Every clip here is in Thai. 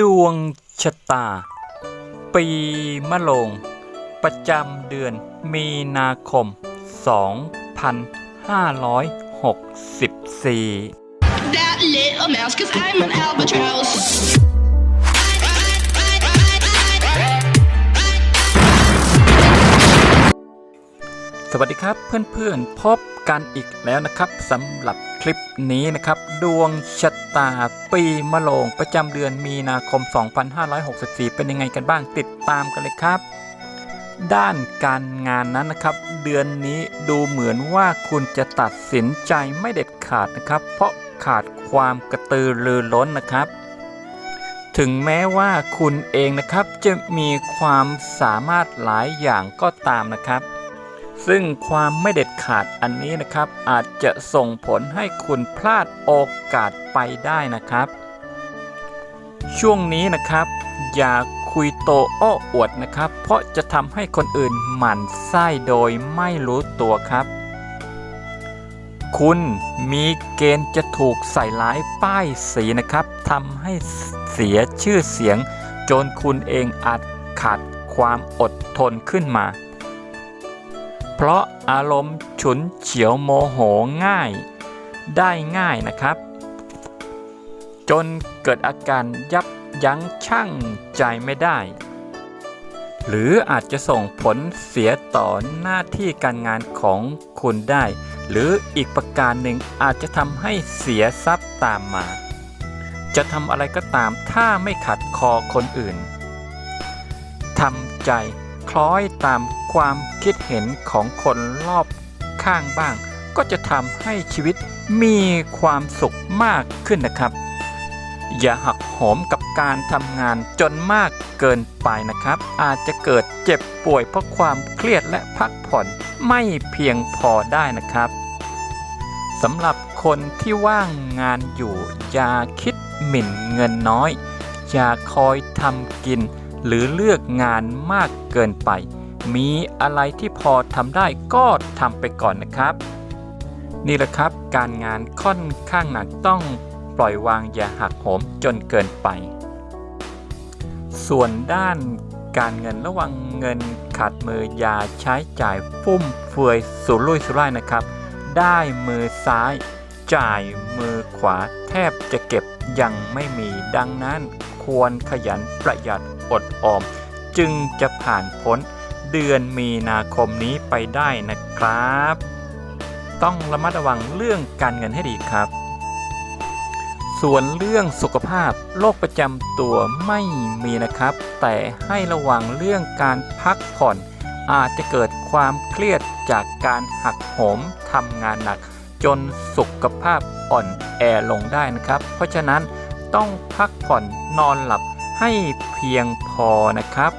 ดวงชะตา ปีมะโรงประจำเดือนมีนาคม 2564 that little mouse, cause I'm an albatross. สวัสดีครับเพื่อนๆพบกันอีกแล้วนะครับสำหรับคลิปนี้นะครับ ดวงชะตาปีมะโรงประจำเดือนมีนาคม 2564 เป็นยังไงกันบ้างติดตามกันเลยครับ ด้านการงานนั้นนะครับ เดือนนี้ดูเหมือนว่าคุณจะตัดสินใจไม่เด็ดขาดนะครับ เพราะขาดความกระตือรือร้นนะครับถึงแม้ว่าคุณเองนะครับจะมีความสามารถหลายอย่างก็ตามนะครับ ซึ่งความไม่เด็ดขาดอันนี้นะครับ อาจจะส่งผลให้คุณพลาดโอกาสไปได้นะครับ ช่วงนี้นะครับ อย่าคุยโตโอ้อวดนะครับ เพราะจะทำให้คนอื่นหมั่นไส้โดยไม่รู้ตัวครับ คุณมีเกณฑ์จะถูกใส่ร้ายป้ายสีนะครับทำให้เสียชื่อเสียง จนคุณเองอาจขาดความอดทนขึ้นมา เพราะอารมณ์ฉุนเฉียวโมโหง่าย ได้ง่ายนะครับ จนเกิดอาการยับยั้งชั่งใจไม่ได้ หรืออาจจะส่งผลเสียต่อหน้าที่การงานของคุณได้ หรืออีกประการหนึ่งอาจจะทำให้เสียทรัพย์ตามมา จะทำอะไรก็ตามถ้าไม่ขัดคอคนอื่นทำใจ คล้อยตามความคิดเห็นของคนรอบข้างบ้าง ก็จะทำให้ชีวิตมีความสุขมากขึ้นนะครับ อย่าหักโหมกับการทำงานจนมากเกินไปนะครับ อาจจะเกิดเจ็บป่วยเพราะความเครียดและพักผ่อนไม่เพียงพอได้นะครับสำหรับคนที่ว่างงานอยู่อย่าคิดหมิ่นเงินน้อย อย่าคอยทำกิน หรือเลือกงานมากเกินไป มีอะไรที่พอทำได้ก็ทำไปก่อนนะครับ นี่แหละครับการงานค่อนข้างหนักต้องปล่อยวางอย่าหักโหมจนเกินไป ส่วนด้านการเงินระวังเงินขาดมืออย่าใช้จ่ายฟุ่มเฟือยสุรุ่ยสุร่ายนะครับ ได้มือซ้าย จ่ายมือขวาแทบจะเก็บยังไม่มีดังนั้นควรขยันประหยัดอดออม จึงจะผ่านพ้นเดือนมีนาคมนี้ไปได้นะครับ ต้องระมัดระวังเรื่องการเงินให้ดีครับ ส่วนเรื่องสุขภาพโรคประจำตัวไม่มีนะครับ แต่ให้ระวังเรื่องการพักผ่อน อาจจะเกิดความเครียดจากการหักโหมทำงานหนัก จนสุขภาพอ่อนแอลงได้นะครับ เพราะฉะนั้นต้องพักผ่อนนอนหลับให้เพียงพอนะครับ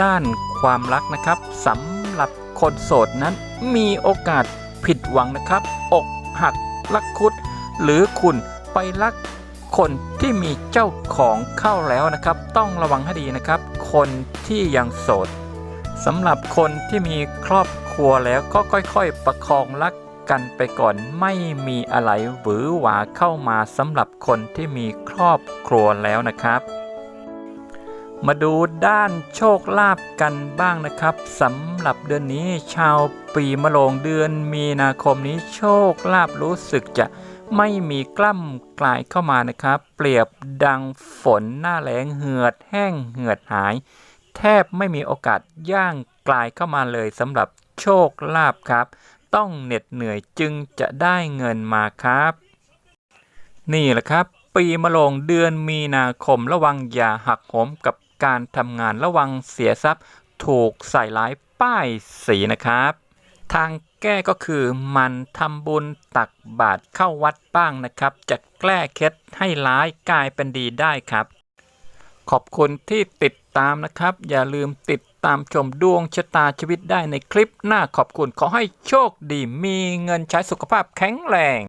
ด้านความรักนะครับสำหรับคนโสดนั้นมีโอกาสผิดหวังนะครับ อกหักลักคุด หรือคุณไปรักคนที่มีเจ้าของเข้าแล้วนะครับ ต้องระวังให้ดีนะครับ คนที่ยังโสดสำหรับคนที่มีครอบครัวแล้วก็ค่อย ๆ ประคองรัก กันไปก่อนไม่มีอะไรหวือหวาเข้ามาสำหรับคนที่มีครอบครัวแล้วนะครับ มาดูด้านโชคลาภกันบ้างนะครับสำหรับเดือนนี้ชาวปีมะโรงเดือนมีนาคมนี้โชคลาภรู้สึกจะไม่มีกล้ำกลายเข้ามานะครับ เปรียบดังฝนหน้าแล้งเหือดแห้งเหือดหาย แทบไม่มีโอกาสย่างกลายเข้ามาเลยสำหรับโชคลาภครับ ต้องเหน็ดเหนื่อยจึงจะได้เงินมาครับ นี่แหละครับ ปีมะโรงเดือนมีนาคมระวังอย่าหักโหมกับการทำงานระวังเสียทรัพย์ ถูกใส่ร้ายป้ายสีนะครับ ทางแก้ก็คือมันทำบุญตักบาตรเข้าวัดบ้างนะครับ จะแก้เคล็ดให้ร้ายกลายเป็นดีได้ครับ ขอบคุณที่ติดตามนะครับ อย่าลืมติดตามชมดวงชะตาชีวิตได้ในคลิปหน้าขอบคุณขอให้โชคดีมีเงินใช้สุขภาพแข็งแรง